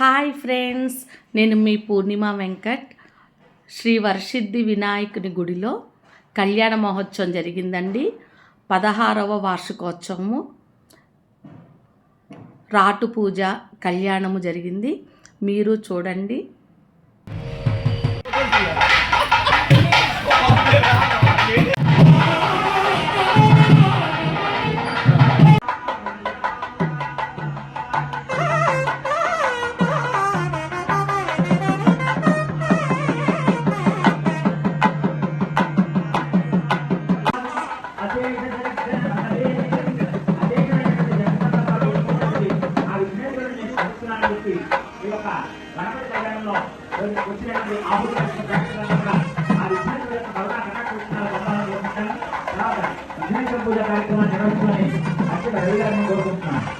Hi friends నేను మీ పూర్ణిమ వెంకట్. శ్రీ వర్షిద్ది వినాయకుని గుడిలో కళ్యాణ మహోత్సవం జరిగిందండి. పదహారవ వార్షికోత్సవము. రాటు పూజ కళ్యాణము జరిగింది. మీరు చూడండి. ఓం కోరుకుంటున్నాను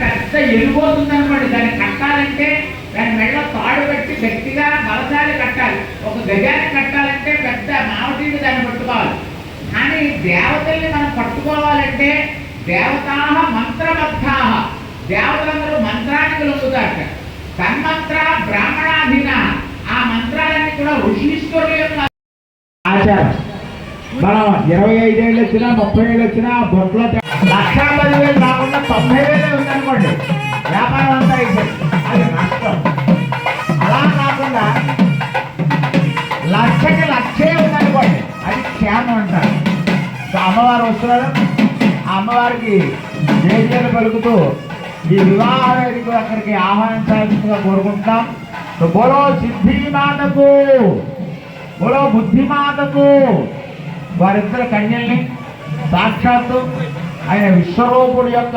పెద్ద ఎరిగిపోతుంది అనమాట దాన్ని కట్టాలంటే దాని మెడలో తాడు పెట్టి గట్టిగా బలశాలి కట్టాలి. ఒక గజాన్ని కట్టాలి. మావటీని దాన్ని పట్టుకోవాలి. కానీ దేవతల్ని మనం పట్టుకోవాలంటే దేవతా మంత్రబద్ధా దేవతలందరూ మంత్రానికి లొంగుతారట తన్మంత్ర బ్రాహ్మణాధీన. ఆ మంత్రాలన్నీ కూడా ఋషీశ్వరుల యొక్క ఆచారం. మనం ఇరవై ఐదేళ్ళు వచ్చినా ముప్పై ఏళ్ళు వచ్చినా బొట్లో లక్ష పదివేలు కాకుండా తొంభై వేలు ఉందనుకోండి. వ్యాపారం అంతా అయిపోయింది. అది నష్టం. అమ్మవారు వస్తున్నారు. ఆ అమ్మవారికి జయజయలు పలుకుతూ ఈ వివాహ వేదిక అక్కడికి ఆహ్వానించాల్సిందిగా కోరుకుంటున్నాం. బోలో సిద్ధిమాతకు బోలో బుద్ధిమాతకు వారిద్దరు కన్యల్ని సాక్షాత్తు ఆయన విశ్వరూపుడు యొక్క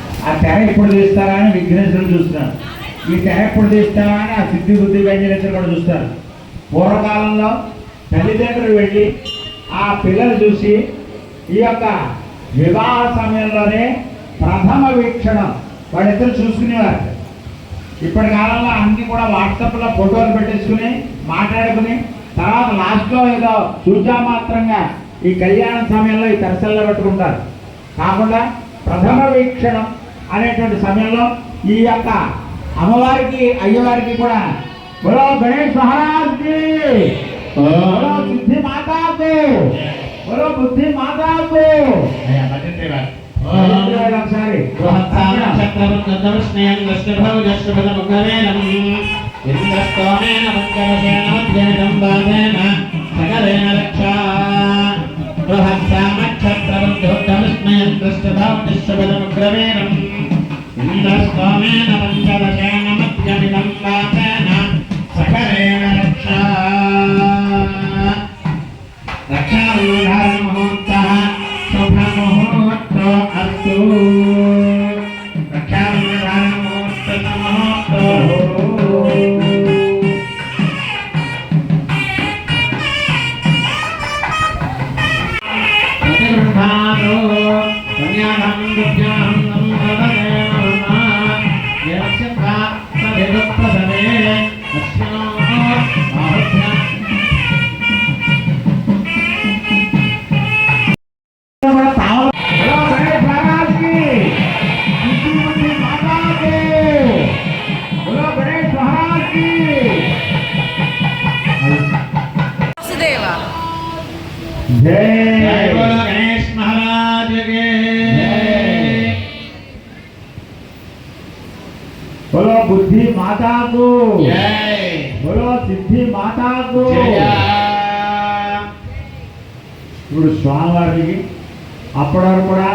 ఆ తెర ఎప్పుడు తీస్తారా అని విఘ్నేశ్వరుడు చూస్తున్నారు ఈ తెర ఎప్పుడు తీస్తారా అని ఆ సిద్ధి బుద్ధి వ్యంజనేశ్వరుడు కూడా చూస్తారు పూర్వకాలంలో తల్లిదండ్రులు వెళ్ళి ఆ పిల్లలు చూసి ఈ యొక్క వివాహ సమయంలోనే ప్రథమ వీక్షణం వాళ్ళిద్దరు చూసుకునేవారు. ఇప్పటి కాలంలో అన్ని కూడా వాట్సాప్లో ఫోటోలు పెట్టేసుకుని మాట్లాడుకుని తర్వాత లాస్ట్లో ఏదో సూచా మాత్రంగా ఈ కళ్యాణ సమయంలో ఈ తెరసల్లో పెట్టుకుంటారు. కాకుండా ప్రథమ వీక్షణం అనేటువంటి సమయంలో ఈ యొక్క అమ్మవారికి అయ్యవారికి కూడా బలో గణేష్ మహారాజ్కి బలో బుద్ధి మాతాకు బలో బుద్ధి మాతాకు. ఒకసారి పంచదశేన మధ్యమిదం వాచేన సకలేన రక్షా రక్షాబంధారముహూర్తः శుభముహూర్తో అస్తు రక్షాబంధారముహూర్తముహూర్తో ஞானம் బోలో గణేష్ మహారాజ్కి బోలో బుద్ధి మాతాకు. జై. బోలో సిద్ధి మాతాకు. జయ. ఇప్పుడు స్వామివారికి అప్పటి వరకు కూడా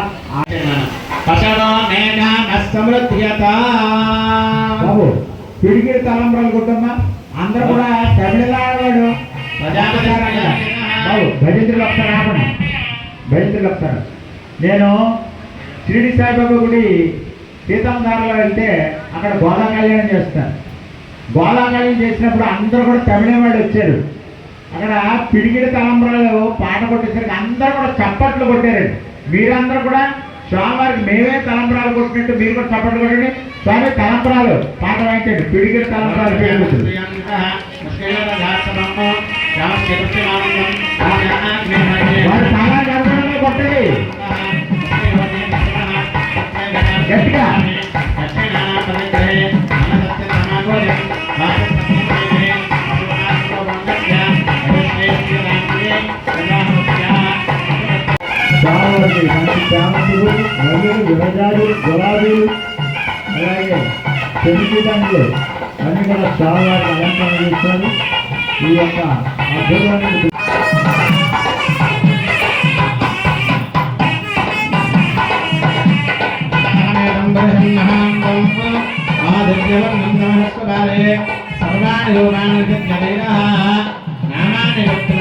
బాబు తిరిగి తలంబరాలు కొట్టమ్మా. అందరూ కూడా తమిళనాడు ప్రజాపతి బాబు భజంత్రులు వస్తారు ఆపండి. భజంత్రులు వస్తారు నేను షిరిడి సాయిబాబా గుడి సీతాంధారలో వెళ్తే అక్కడ గోదా కళ్యాణం చేస్తాను గోదా కళ్యాణం చేసినప్పుడు అందరూ కూడా తమిళనాడు వచ్చారు. అక్కడ పిడిగిడి తలంబరాలు పాట కొట్టేసరికి అందరూ కూడా చప్పట్లు కొట్టారండి మీరందరూ కూడా స్వామివారికి మేమే తలంబరాలు కొట్టినట్టు మీరు కూడా చప్పట్లు కొట్టండి. స్వామి తలంబరాలు పాట వాయించండి. పిడిగిడి తలంబరాలు పేరు గట్టిగా. చామంతులు మల్లెలు విరజాలు గులాబీలు అలాగే పెళ్ళి అన్ని కూడా చాలా అలంకరణ చేస్తారు ఈ యొక్క అద్భుతమైన సర్వాణి లోకాన్ని నామాని వక్ర